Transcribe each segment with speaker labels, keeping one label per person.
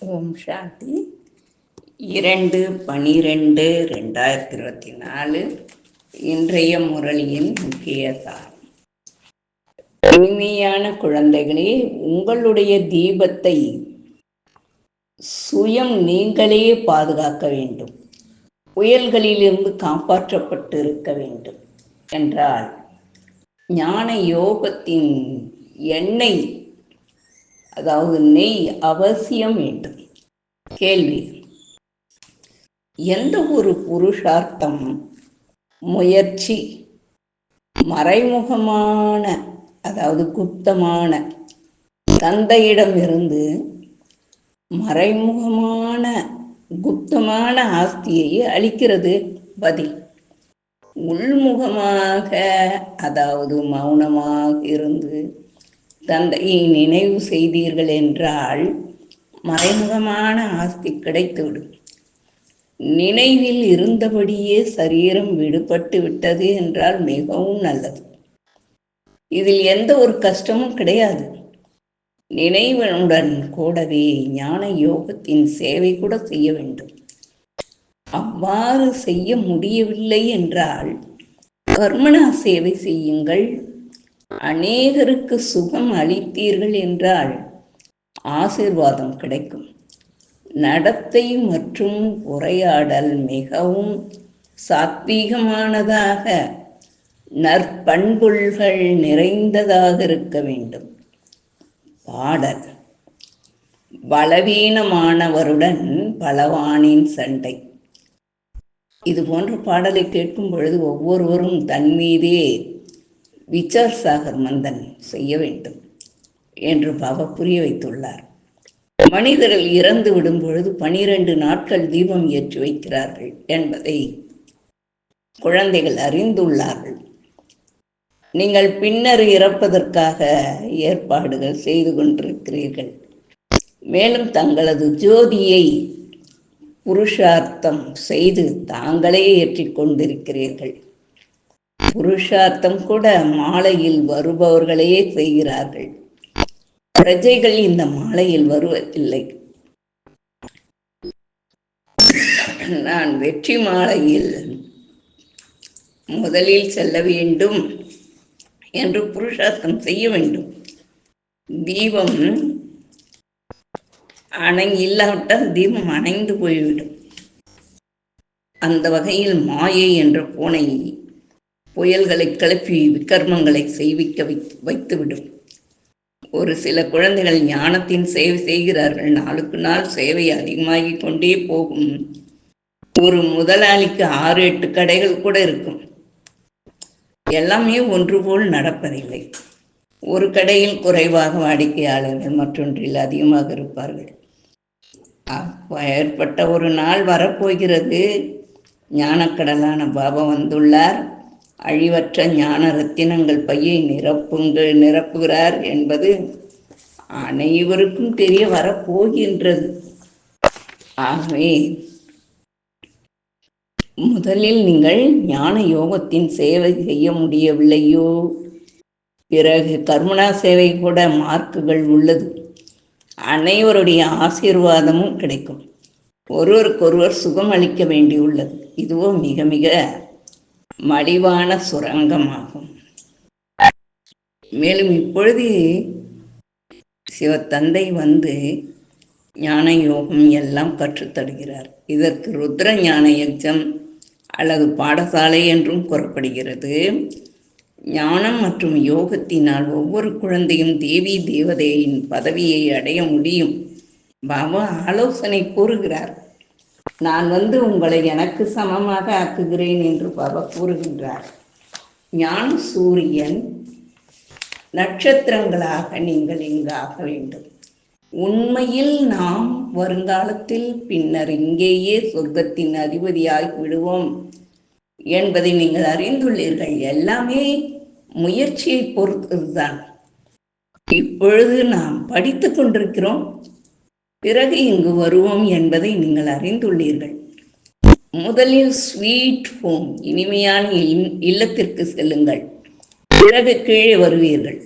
Speaker 1: ஓம் சாந்தி. இரண்டு பனிரெண்டு ரெண்டாயிரத்தி இருபத்தி நாலு இன்றைய முரளியின் முக்கிய தாரம். இனிமையான குழந்தைகளே உங்களுடைய தீபத்தை சுயம் நீங்களே பாதுகாக்க வேண்டும். புயல்களிலிருந்து காப்பாற்றப்பட்டு இருக்க வேண்டும். என்றால் ஞான யோகத்தின் எண்ணெய் அதாவது நெய் அவசியம் வேண்டும். கேள்வி. எந்த ஒரு புருஷார்த்தம் முயற்சி மறைமுகமான அதாவது குப்தமான தந்தையிடமிருந்து மறைமுகமான குப்தமான ஆஸ்தியை அளிக்கிறது? பதில். உள்முகமாக அதாவது மௌனமாக இருந்து தந்தையை நினைவு செய்தீர்கள் என்றால் மறைமுகமான ஆஸ்தி கிடைத்துவிடும். நினைவில் இருந்தபடியே சரீரம் விடுபட்டு விட்டது என்றால் மிகவும் நல்லது. இதில் எந்த ஒரு கஷ்டமும் கிடையாது. நினைவனுடன் கூடவே ஞான யோகத்தின் சேவை கூட செய்ய வேண்டும். அவ்வாறு செய்ய முடியவில்லை என்றால் கர்மணா சேவை செய்யுங்கள் அநேகருக்கு சுகம் அளித்தீர்கள் என்றால் ஆசிர்வாதம் கிடைக்கும். நடத்தை மற்றும் உரையாடல் மிகவும் சாத்வீகமானதாக நற்பண்புள்கள் நிறைந்ததாக இருக்க வேண்டும். பாடல். பலவீனமானவருடன் பலவானின் சண்டை. இது போன்ற பாடலை கேட்கும் பொழுது ஒவ்வொருவரும் தன் மீதே விச்சார் சாகர் மந்தன் செய்ய வேண்டும் என்று பாபா புரிய வைத்துள்ளார். மனிதர்கள் இறந்து விடும் பொழுது பனிரெண்டு நாட்கள் தீபம் ஏற்றி வைக்கிறார்கள் என்பதை குழந்தைகள் அறிந்துள்ளார்கள். நீங்கள் பின்னர் இறப்பதற்காக ஏற்பாடுகள் செய்து கொண்டிருக்கிறீர்கள். மேலும் தங்களது ஜோதியை புருஷார்த்தம் செய்து தாங்களே ஏற்றிக்கொண்டிருக்கிறீர்கள் புருஷார்த்தம் கூட மாலையில் வருபவர்களையே செய்கிறார்கள். பிரஜைகள் இந்த மாலையில் வருவதில்லை. நான் வெற்றி மாலையில் முதலில் செல்ல வேண்டும் என்று புருஷார்த்தம் செய்ய வேண்டும். தீபம் அணை இல்லாவிட்டால் தீபம் அணைந்து போய்விடும். அந்த வகையில் மாயை என்ற பூனை புயல்களை கிளப்பி விக்கர்மங்களை செய்விக்க வை வைத்துவிடும். ஒரு சில குழந்தைகள் ஞானத்தின் சேவை செய்கிறார்கள். நாளுக்கு நாள் சேவை அதிகமாகி கொண்டே போகும். ஒரு முதலாளிக்கு ஆறு எட்டு கடைகள் கூட இருக்கும். எல்லாமே ஒன்று போல் நடப்பதில்லை. ஒரு கடையில் குறைவாக வாடிக்கையாளர்கள் மற்றொன்றில் அதிகமாக இருப்பார்கள். ஏற்பட்ட ஒரு நாள் வரப்போகிறது. ஞானக்கடலான பாபா வந்துள்ளார். அழிவற்ற ஞான ரத்தினங்கள் பையை நிரப்புங்கள் நிரப்புகிறார் என்பது அனைவருக்கும் தெரிய வரப்போகின்றது. ஆகவே முதலில் நீங்கள் ஞான யோகத்தின் சேவை செய்ய முடியவில்லையோ? பிறகு கர்மணா சேவை கூட மார்க்குகள் உள்ளது. அனைவருடைய ஆசீர்வாதமும் கிடைக்கும். ஒருவருக்கொருவர் சுகம் அளிக்க வேண்டியுள்ளது. இதுவும் மிக மிக மலிவான சுரங்கமாகும். மேலும் இப்பொழுது சிவத்தந்தை வந்து ஞான யோகம் எல்லாம் கற்றுத்தருகிறார் இதற்கு ருத்ர ஞான யஜம் அல்லது பாடசாலை என்றும் கூறப்படுகிறது. ஞானம் மற்றும் யோகத்தினால் ஒவ்வொரு குழந்தையும் தேவி தேவதையின் பதவியை அடைய முடியும். பாபா ஆலோசனை கூறுகிறார். நான் வந்து உங்களை எனக்கு சமமாக ஆக்குகிறேன் என்று பாபா கூறுகின்றார். ஞான சூரியன் நட்சத்திரங்களாக நீங்கள் இங்கு ஆக வேண்டும். உண்மையில் நாம் வருங்காலத்தில் பின்னர் இங்கேயே சொர்க்கத்தின் அதிபதியாகி விடுவோம் என்பதை நீங்கள் அறிந்துள்ளீர்கள். எல்லாமே முயற்சியை பொறுத்ததுதான். இப்பொழுது நாம் படித்து கொண்டிருக்கிறோம். பிறகு இங்கு வருவோம் என்பதை நீங்கள் அறிந்துள்ளீர்கள். முதலில் ஸ்வீட் ஹோம் இனிமையான இல்லத்திற்கு செல்லுங்கள். பிறகு கீழே வருவீர்கள்.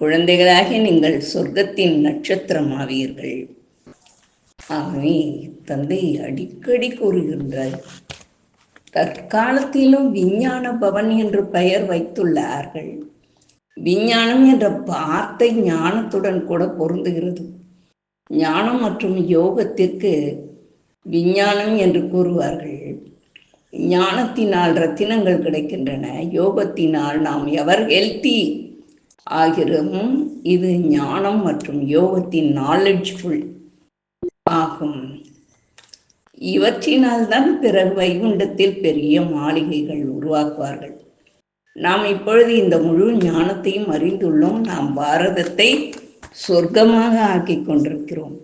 Speaker 1: குழந்தைகளாக நீங்கள் சொர்க்கத்தின் நட்சத்திரம் ஆவீர்கள் ஆகவே தந்தை அடிக்கடி கூறுகின்றார் தற்காலத்திலும் விஞ்ஞான பவன் என்று பெயர் வைத்துள்ளார்கள். விஞ்ஞானம் என்ற வார்த்தை ஞானத்துடன் கூட பொருந்துகிறது. ஞானம் மற்றும் யோகத்திற்கு விஞ்ஞானம் என்று கூறுவார்கள். ஞானத்தினால் ரத்தினங்கள் கிடைக்கின்றன. யோகத்தினால் நாம் எவர் ஹெல்த்தி ஆகிறோம் இது ஞானம் மற்றும் யோகத்தின் நாலெட்ஜ்ஃபுல் ஆகும். இவற்றினால் தான் பிறகு வைகுண்டத்தில் பெரிய மாளிகைகள் உருவாக்குவார்கள். நாம் இப்பொழுது இந்த முழு ஞானத்தையும் அறிந்துள்ளோம். நாம் பாரதத்தை சொர்க்கமாக ஆக்கி கொண்டிருக்கிறோம்.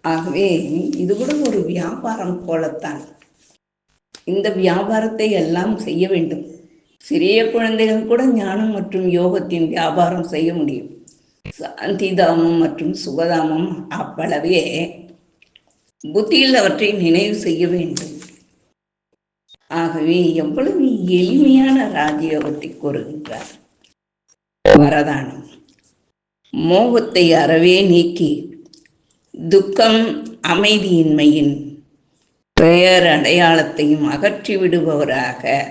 Speaker 1: ஆகவே இது கூட ஒரு வியாபாரம் போலத்தான். இந்த வியாபாரத்தை எல்லாம் செய்ய வேண்டும். சிறிய குழந்தைகள் கூட ஞானம் மற்றும் யோகத்தின் வியாபாரம் செய்ய முடியும். சாந்திதாமம் மற்றும் சுகதாமம் அவ்வளவே புத்தியில் அவற்றை நினைவு செய்ய வேண்டும். ஆகவே எவ்வளவு எளிமையான ராஜயோகத்தை கூறுகின்றார். வரதானம். மோகத்தை அறவே நீக்கி துக்கம் அமைதியின்மையின் பெயர் அடையாளத்தையும் அகற்றி விடுபவராக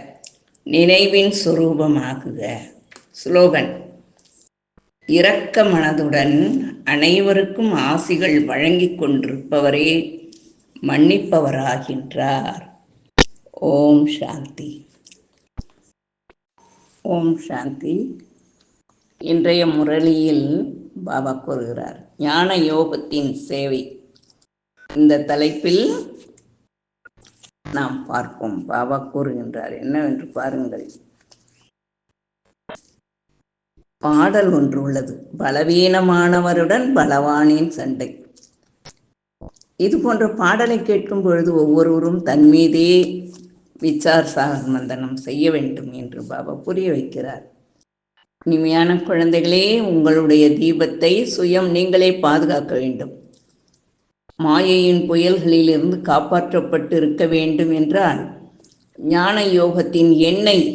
Speaker 1: நினைவின் சுரூபமாகுக. ஸ்லோகன். இரக்க மனதுடன் அனைவருக்கும் ஆசிகள் வழங்கிக் கொண்டிருப்பவரே மன்னிப்பவராகின்றார். ஓம் சாந்தி. ஓம் சாந்தி. இன்றைய முரளியில் பாபா கூறுகிறார் ஞான யோகத்தின் சேவை. இந்த தலைப்பில் நாம் பார்ப்போம். பாபா கூறுகின்றார் என்னவென்று பாருங்கள். பாடல் ஒன்று உள்ளது. பலவீனமானவருடன் பலவானின் சண்டை. இது போன்ற பாடலை கேட்கும் பொழுது ஒவ்வொருவரும் தன் மீதே விசார் சாகமந்தனம் செய்ய வேண்டும் என்று பாபா புரிய வைக்கிறார். இனிமையான குழந்தைகளே உங்களுடைய தீபத்தை சுயம் நீங்களே பாதுகாக்க வேண்டும். மாயையின் புயல்களிலிருந்து காப்பாற்றப்பட்டு இருக்க வேண்டும் என்றால் ஞான யோகத்தின் எண்ணெய்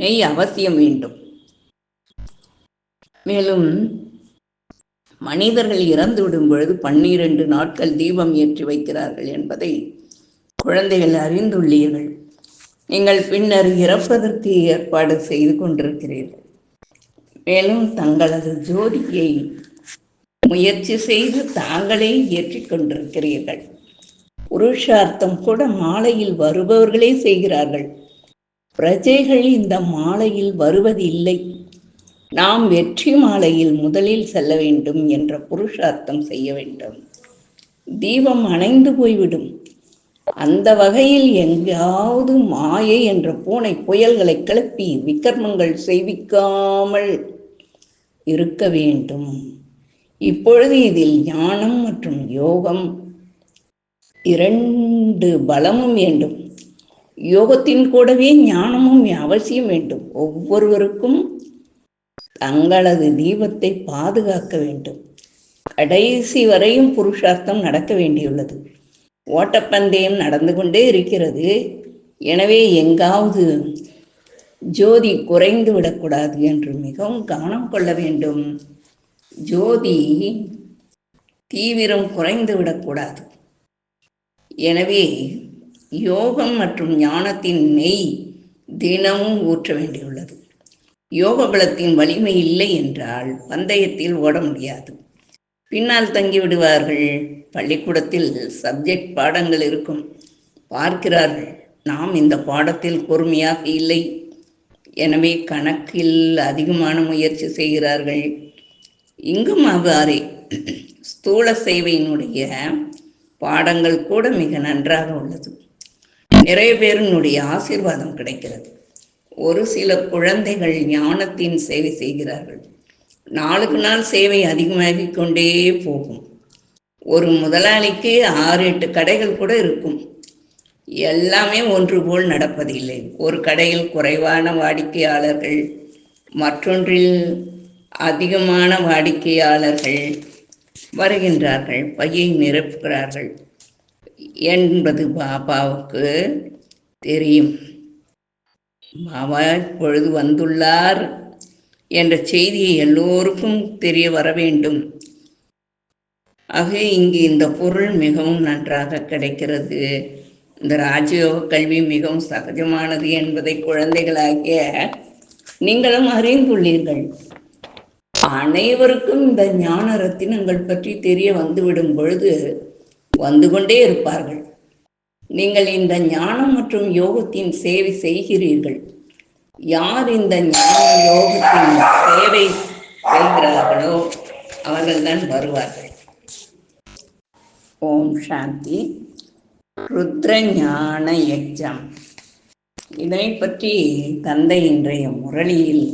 Speaker 1: நெய் அவசியம் வேண்டும். மேலும் மனிதர்கள் இறந்து விடும் பொழுது பன்னிரண்டு நாட்கள் தீபம் ஏற்றி வைக்கிறார்கள் என்பதை குழந்தைகள் அறிந்துள்ளீர்கள். நீங்கள் பின்னர் இறப்பதற்கு ஏற்பாடு செய்து கொண்டிருக்கிறீர்கள். மேலும் தங்களது ஜோதியை முயற்சி செய்து தாங்களே ஏற்றிக் கொண்டிருக்கிறீர்கள். புருஷார்த்தம் கூட மாலையில் வருபவர்களே செய்கிறார்கள். பிரஜைகள் இந்த மாலையில் வருவதில்லை. நாம் வெற்றி மாலையில் முதலில் செல்ல வேண்டும் என்ற புருஷார்த்தம் செய்ய வேண்டும். தீபம் அணைந்து போய்விடும். அந்த வகையில் எங்காவது மாயை என்ற பூனை புயல்களை கிளப்பி விக்கிரமங்கள் செய்விக்காமல் இருக்க வேண்டும். இப்பொழுது இதில் ஞானம் மற்றும் யோகம் இரண்டு பலமும் வேண்டும். யோகத்தின் கூடவே ஞானமும் அவசியம் வேண்டும். ஒவ்வொருவருக்கும் தங்களது தீபத்தை பாதுகாக்க வேண்டும். கடைசி வரையும் புருஷார்த்தம் நடக்க வேண்டியுள்ளது. ஓட்டப்பந்தயம் நடந்து கொண்டே இருக்கிறது. எனவே எங்காவது ஜோதி குறைந்து விடக்கூடாது என்று மிகவும் கவனம் கொள்ள வேண்டும். ஜோதி தீவிரம் குறைந்து விடக்கூடாது. எனவே யோகம் மற்றும் ஞானத்தின் நெய் தினமும் ஊற்ற வேண்டியுள்ளது. யோக பலத்தின் வலிமை இல்லை என்றால் பந்தயத்தில் ஓட முடியாது. பின்னால் தங்கி விடுவார்கள். பள்ளிக்கூடத்தில் சப்ஜெக்ட் பாடங்கள் இருக்கும். பார்க்கிறார்கள். நாம் இந்த பாடத்தில் பொறுமையாக இல்லை. எனவே கணக்கில் அதிகமான முயற்சி செய்கிறார்கள். இங்கும் அவ்வாறே. ஸ்தூல சேவையினுடைய பாடங்கள் கூட மிக நன்றாக உள்ளது. நிறைய பேரினுடைய ஆசீர்வாதம் கிடைக்கிறது. ஒரு சில குழந்தைகள் ஞானத்தின் சேவை செய்கிறார்கள். நாளுக்கு நாள் சேவை அதிகமாகி கொண்டே போகும். ஒரு முதலாளிக்கு ஆறு எட்டு கடைகள் கூட இருக்கும். எல்லாமே ஒன்று போல் நடப்பதில்லை. ஒரு கடையில் குறைவான வாடிக்கையாளர்கள் மற்றொன்றில் அதிகமான வாடிக்கையாளர்கள் வருகின்றார்கள் பையை நிரப்புகிறார்கள் என்பது பாபாவுக்கு தெரியும். பாபா இப்பொழுது வந்துள்ளார் என்ற செய்தியை எல்லோருக்கும் தெரிய வர வேண்டும். ஆக இங்கு இந்த பொருள் மிகவும் நன்றாக கிடைக்கிறது. இந்த ராஜயோக கல்வி மிகவும் சகஜமானது என்பதை குழந்தைகளாகிய நீங்களும் அறிந்துள்ளீர்கள் அனைவருக்கும் இந்த ஞான ரத்தினங்கள் பற்றி தெரிய வந்துவிடும் பொழுது வந்து கொண்டே இருப்பார்கள். நீங்கள் இந்த ஞானம் மற்றும் யோகத்தின் சேவை செய்கிறீர்கள். யார் இந்த ஞான யோகத்தின் சேவை செய்கிறார்களோ அவர்கள்தான் வருவார்கள். ஓம் சாந்தி. ருத்ர ஞான இதனை பற்றி தந்தை இன்றைய முரளியில்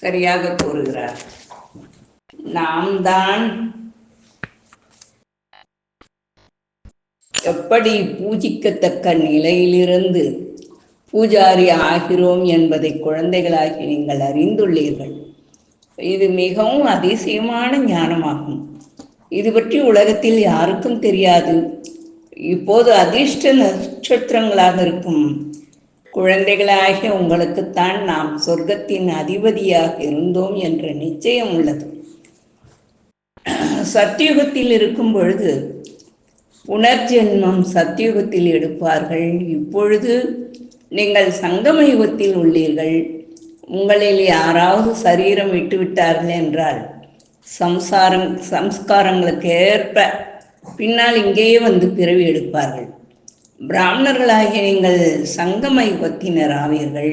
Speaker 1: சரியாக கூறுகிறார். நாம் தான் எப்படி பூஜிக்கத்தக்க நிலையிலிருந்து பூஜாரி ஆகிறோம் என்பதை குழந்தைகளாகி நீங்கள் அறிந்துள்ளீர்கள். இது மிகவும் அதிசயமான ஞானமாகும். இது பற்றி உலகத்தில் யாருக்கும் தெரியாது. இப்போது அதிர்ஷ்ட நட்சத்திரங்களாக இருக்கும் குழந்தைகளாகிய உங்களுக்குத்தான் நாம் சொர்க்கத்தின் அதிபதியாக இருந்தோம் என்ற நிச்சயம் உள்ளது. சத்தியுகத்தில் இருக்கும் பொழுது புனர்ஜென்மம் சத்தியுகத்தில் எடுப்பார்கள். இப்பொழுது நீங்கள் சங்கம யுகத்தில் உள்ளீர்கள். உங்களில் யாராவது சரீரம் விட்டுவிட்டார்கள் என்றால் சம்சாரம் சம்ஸ்காரங்களுக்கு ஏற்ப பின்னால் இங்கேயே வந்து பிறவி எடுப்பார்கள். பிராமணர்களாகிய நீங்கள் சங்கம யுகத்தினர் ஆவீர்கள்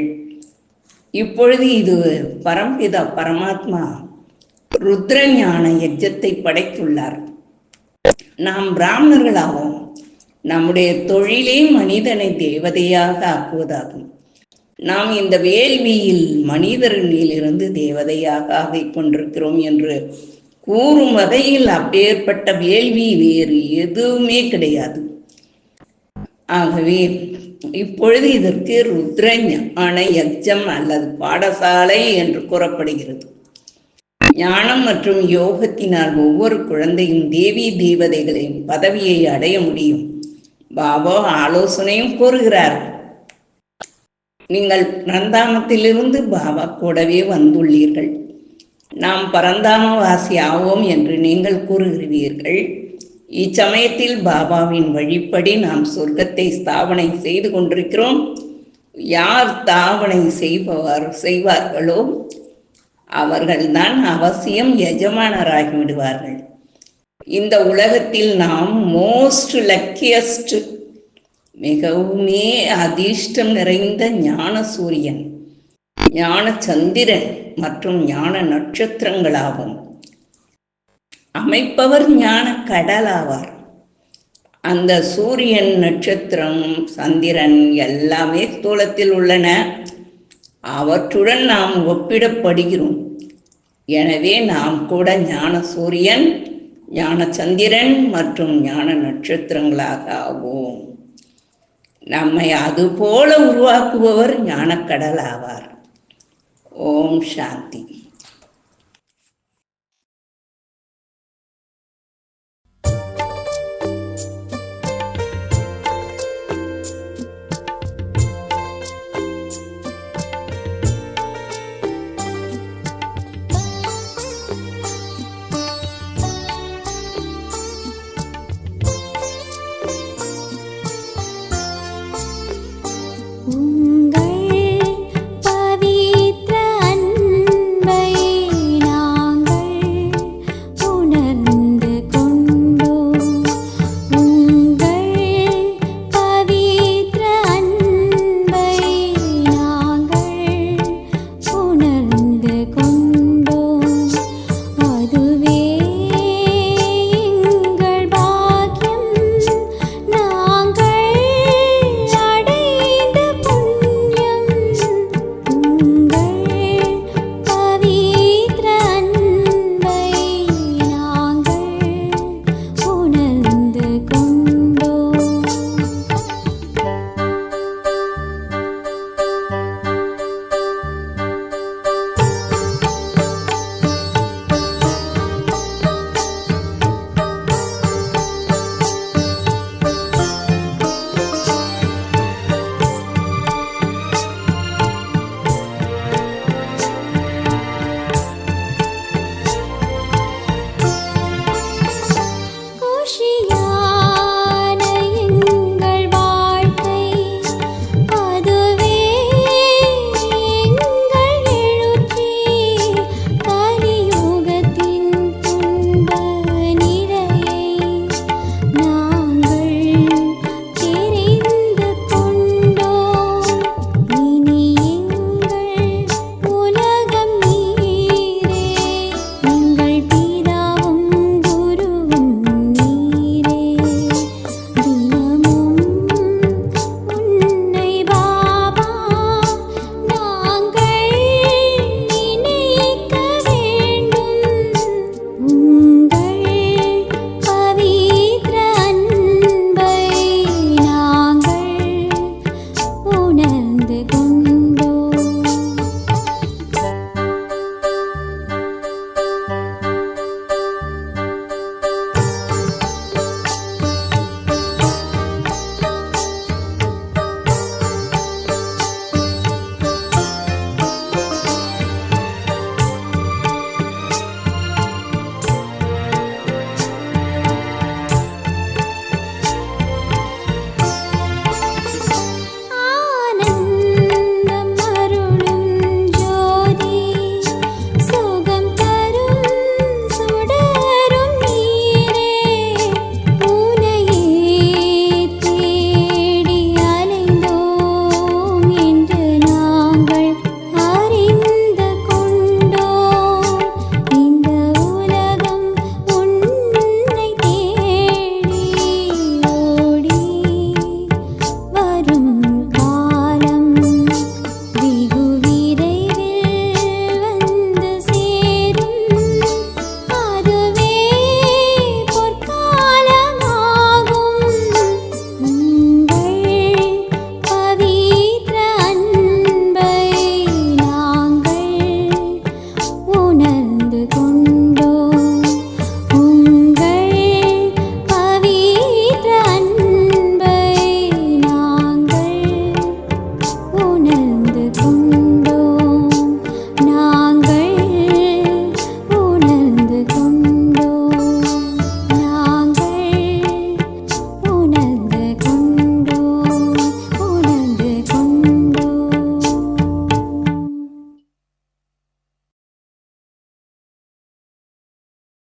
Speaker 1: இப்பொழுது இது பரம்பிதா பரமாத்மா ருத்ர ஞான யஜ்ஜத்தை படைத்துள்ளார். நாம் பிராமணர்களாகவும் நம்முடைய தொழிலே மனிதனை தேவதையாக ஆக்குவதாகும். நாம் இந்த வேள்வியில் மனிதர்களிலிருந்து தேவதையாக ஆகிக் கொண்டிருக்கிறோம் என்று கூறும் வகையில் அப்பேற்பட்ட வேள்வி வேறு எதுவுமே கிடையாது. ஆகவே இப்பொழுது இதற்கு ருத்ர ஞான அல்லது பாடசாலை என்று கூறப்படுகிறது. ஞானம் மற்றும் யோகத்தினால் ஒவ்வொரு குழந்தையும் தேவி தேவதைகளின் பதவியை அடைய முடியும். பாபா ஆலோசனையும் கூறுகிறார் நீங்கள் நந்தாமத்திலிருந்து பாபா கூடவே வந்துள்ளீர்கள். நாம் பரந்தாமவாசி ஆவோம் என்று நீங்கள் கூறுகிறீர்கள். இச்சமயத்தில் பாபாவின் வழிப்படி நாம் சொர்க்கத்தை ஸ்தாபனை செய்து கொண்டிருக்கிறோம். யார் ஸ்தாபனை செய்பவர் செய்வார்களோ அவர்கள்தான் அவசியம் எஜமானராகி விடுவார்கள் இந்த உலகத்தில் நாம் மோஸ்ட் லக்கியஸ்ட் மிகவுமே அதிர்ஷ்டம் நிறைந்த ஞான சூரியன் ஞான சந்திரன் மற்றும் ஞான நட்சத்திரங்களாகும். அமைப்பவர் ஞான கடலாவார் அந்த சூரியன் நட்சத்திரம் சந்திரன் எல்லாமே ஸ்தூலத்தில் உள்ளன. அவற்றுடன் நாம் ஒப்பிடப்படுகிறோம். எனவே நாம் கூட ஞான சூரியன் ஞான சந்திரன் மற்றும் ஞான நட்சத்திரங்களாக ஆகும் நம்மை அதுபோல உருவாக்குபவர் ஞானக்கடல் ஆவார் ஓம் சாந்தி